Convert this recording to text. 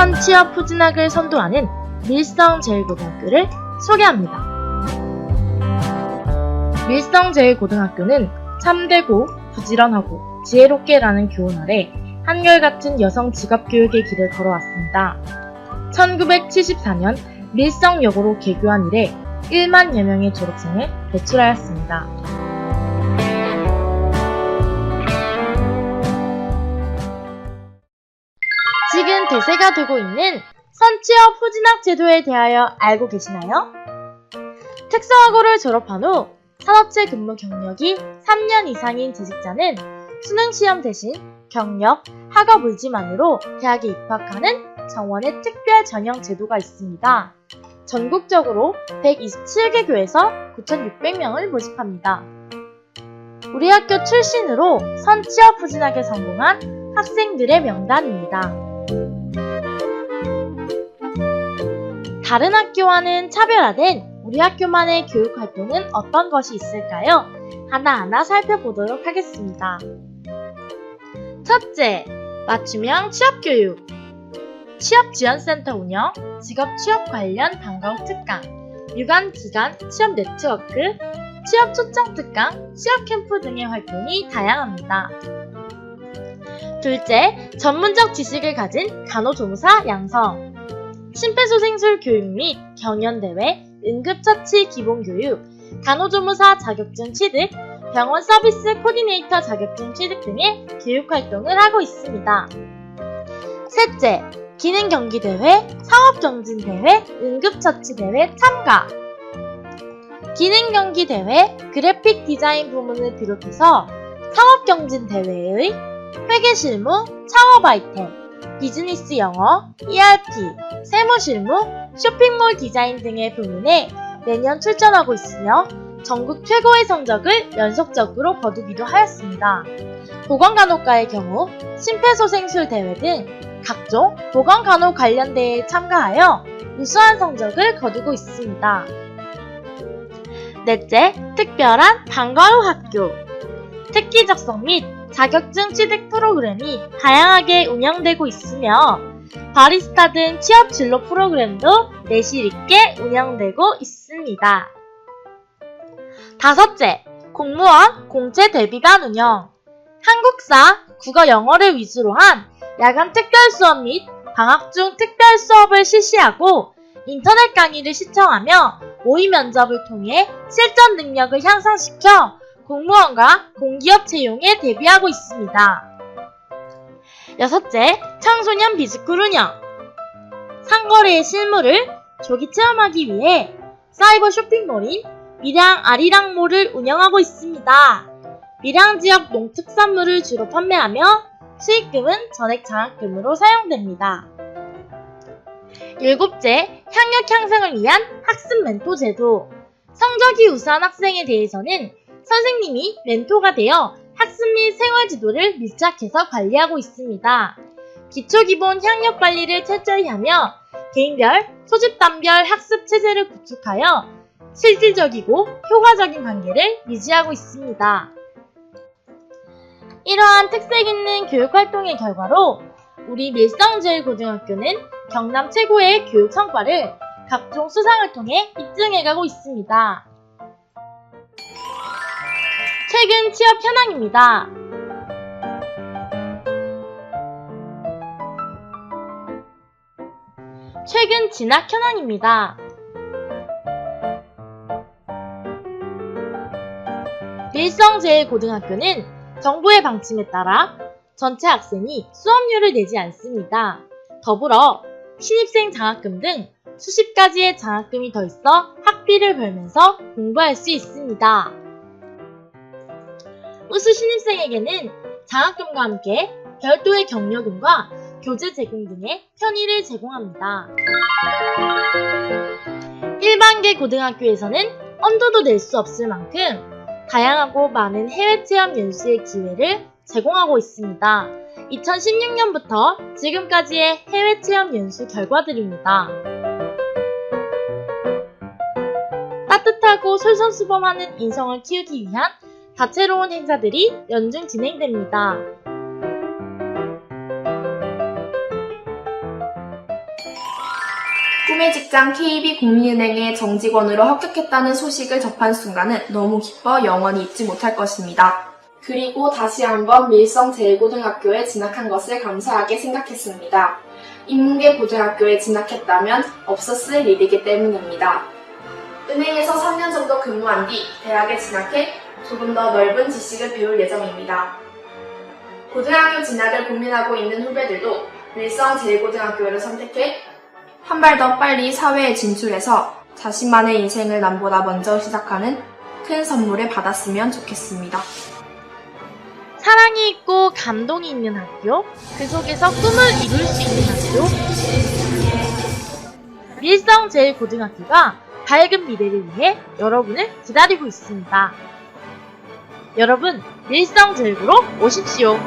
선취업 후진학을 선도하는 밀성제일고등학교를 소개합니다. 밀성제일고등학교는 참되고 부지런하고 지혜롭게라는 교훈 아래 한결같은 여성 직업교육의 길을 걸어왔습니다. 1974년 밀성여고로 개교한 이래 1만여 명의 졸업생을 배출하였습니다. 지금 대세가 되고 있는 선취업 후진학 제도에 대하여 알고 계시나요? 특성화고를 졸업한 후 산업체 근무 경력이 3년 이상인 재직자는 수능시험 대신 경력, 학업 의지만으로 대학에 입학하는 정원의 특별 전형 제도가 있습니다. 전국적으로 127개 교에서 9,600명을 모집합니다. 우리 학교 출신으로 선취업 후진학에 성공한 학생들의 명단입니다. 다른 학교와는 차별화된 우리 학교만의 교육 활동은 어떤 것이 있을까요? 하나하나 살펴보도록 하겠습니다. 첫째, 맞춤형 취업교육. 취업지원센터 운영, 직업 취업 관련 방과 후 특강, 유관 기관 취업 네트워크, 취업 초청 특강, 취업 캠프 등의 활동이 다양합니다. 둘째, 전문적 지식을 가진 간호조무사 양성. 심폐소생술 교육 및 경연대회, 응급처치 기본교육, 간호조무사 자격증 취득, 병원 서비스 코디네이터 자격증 취득 등의 교육활동을 하고 있습니다. 셋째, 기능경기대회, 상업경진대회, 응급처치대회 참가. 기능경기대회, 그래픽 디자인 부문을 비롯해서 상업경진대회의 회계실무, 창업 아이템, 비즈니스 영어, ERP, 세무실무, 쇼핑몰 디자인 등의 부문에 매년 출전하고 있으며 전국 최고의 성적을 연속적으로 거두기도 하였습니다. 보건간호과의 경우 심폐소생술 대회 등 각종 보건간호 관련 대회에 참가하여 우수한 성적을 거두고 있습니다. 넷째, 특별한 방과후 학교. 특기 적성 및 자격증 취득 프로그램이 다양하게 운영되고 있으며 바리스타 등 취업 진로 프로그램도 내실 있게 운영되고 있습니다. 다섯째, 공무원 공채 대비반 운영. 한국사, 국어 영어를 위주로 한 야간 특별 수업 및 방학 중 특별 수업을 실시하고 인터넷 강의를 시청하며 모의 면접을 통해 실전 능력을 향상시켜 공무원과 공기업 채용에 대비하고 있습니다. 여섯째, 청소년 비스쿨 운영. 상거래의 실무를 조기 체험하기 위해 사이버 쇼핑몰인 밀양 아리랑몰을 운영하고 있습니다. 밀양 지역 농특산물을 주로 판매하며 수익금은 전액 장학금으로 사용됩니다. 일곱째, 학력 향상을 위한 학습 멘토 제도. 성적이 우수한 학생에 대해서는 선생님이 멘토가 되어 학습 및 생활 지도를 밀착해서 관리하고 있습니다. 기초기본 학력 관리를 철저히 하며 개인별, 소집단별 학습 체제를 구축하여 실질적이고 효과적인 관계를 유지하고 있습니다. 이러한 특색 있는 교육 활동의 결과로 우리 밀성제일고등학교는 경남 최고의 교육 성과를 각종 수상을 통해 입증해가고 있습니다. 최근 취업 현황입니다. 최근 진학 현황입니다. 밀성제일고등학교는 정부의 방침에 따라 전체 학생이 수업료를 내지 않습니다. 더불어 신입생 장학금 등 수십 가지의 장학금이 더 있어 학비를 벌면서 공부할 수 있습니다. 우수 신입생에게는 장학금과 함께 별도의 격려금과 교재 제공 등의 편의를 제공합니다. 일반계 고등학교에서는 엄두도 낼 수 없을 만큼 다양하고 많은 해외 체험 연수의 기회를 제공하고 있습니다. 2016년부터 지금까지의 해외 체험 연수 결과들입니다. 따뜻하고 솔선수범하는 인성을 키우기 위한 다채로운 행사들이 연중 진행됩니다. 꿈의 직장 KB국민은행의 정직원으로 합격했다는 소식을 접한 순간은 너무 기뻐 영원히 잊지 못할 것입니다. 그리고 다시 한번 밀성 제1고등학교에 진학한 것을 감사하게 생각했습니다. 인문계 고등학교에 진학했다면 없었을 일이기 때문입니다. 은행에서 3년 정도 근무한 뒤 대학에 진학해 조금 더 넓은 지식을 배울 예정입니다. 고등학교 진학을 고민하고 있는 후배들도 밀성 제1고등학교를 선택해 한 발 더 빨리 사회에 진출해서 자신만의 인생을 남보다 먼저 시작하는 큰 선물을 받았으면 좋겠습니다. 사랑이 있고 감동이 있는 학교, 그 속에서 꿈을 이룰 수 있는 학교. 밀성 제1고등학교가 밝은 미래를 위해 여러분을 기다리고 있습니다. 여러분, 밀성 제1고로 오십시오.